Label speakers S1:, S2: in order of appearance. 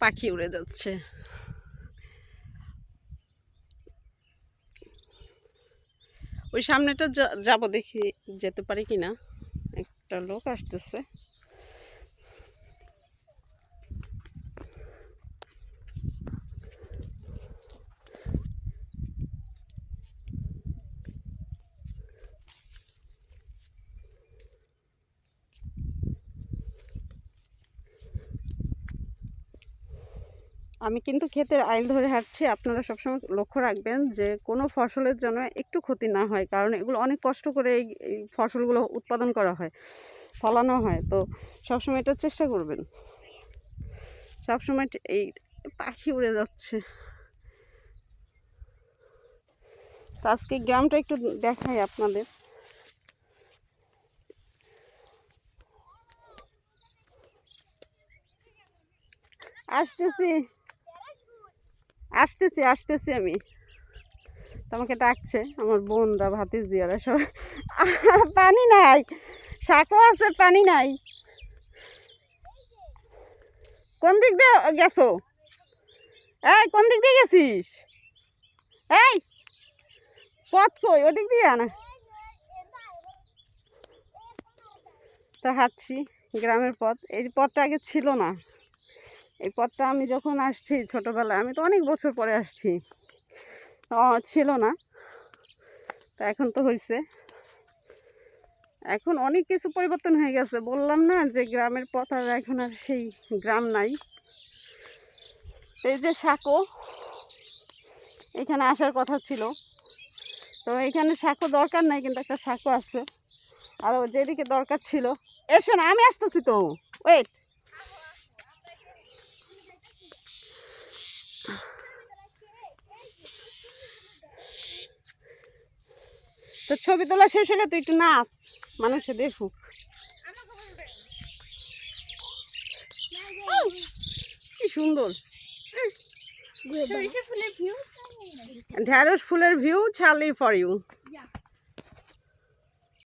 S1: পাখি উড়ে যাচ্ছে। ওই সামনেটা যাব দেখি যেতে পারি কিনা। একটা লোক আসতেছে। আমি কিন্তু ক্ষেতের আইল ধরে হাঁটছি, আপনারা সবসময় লক্ষ্য রাখবেন যে কোনো ফসলের যেন একটু ক্ষতি না হয়, কারণ এগুলো অনেক কষ্ট করে এই ফসলগুলো উৎপাদন করা হয়, ফলানো হয়। তো সবসময় এটা চেষ্টা করবেন। সবসময় এই পাখি উড়ে যাচ্ছে। তো আজকে গ্রামটা একটু দেখাই আপনাদের। আসতেছি। আসতেছি আসতেছি আমি। তোমাকে ডাকছে, আমার বোনরা ভাতি জিয়ারা সব পানি নাই, শাকও আছে, পানি নাই। কোন দিক দিয়ে গেছো? এই, কোন দিক দিয়ে গেছিস? এই, পথ কই? ওদিক দিয়ে আনা তো হাঁটছি, গ্রামের পথ। এই পথটা আগে ছিল না। এই পথটা আমি যখন আসছি ছোটোবেলায়, আমি তো অনেক বছর পরে আসছি। ছিল না। তা এখন তো হয়েছে এখন অনেক কিছু পরিবর্তন হয়ে গেছে। বললাম না যে গ্রামের পথ আর এখন আর সেই গ্রাম নাই। এই যে সাঁকো, এখানে আসার কথা ছিল। তো এখানে সাঁকো দরকার নাই, কিন্তু একটা সাঁকো আছে। আর যেদিকে দরকার ছিল। এসো না আমি আসতেছি তো। ওয়েট তো ছবি তোলা শেষ হলে তুই একটু নাচ মানুষে দেখুক। কি সুন্দর।
S2: সরিষা ফুলের ভিউ
S1: ঢ্যাঁড়স ফুলের ভিউ ছালি ফর ইউ.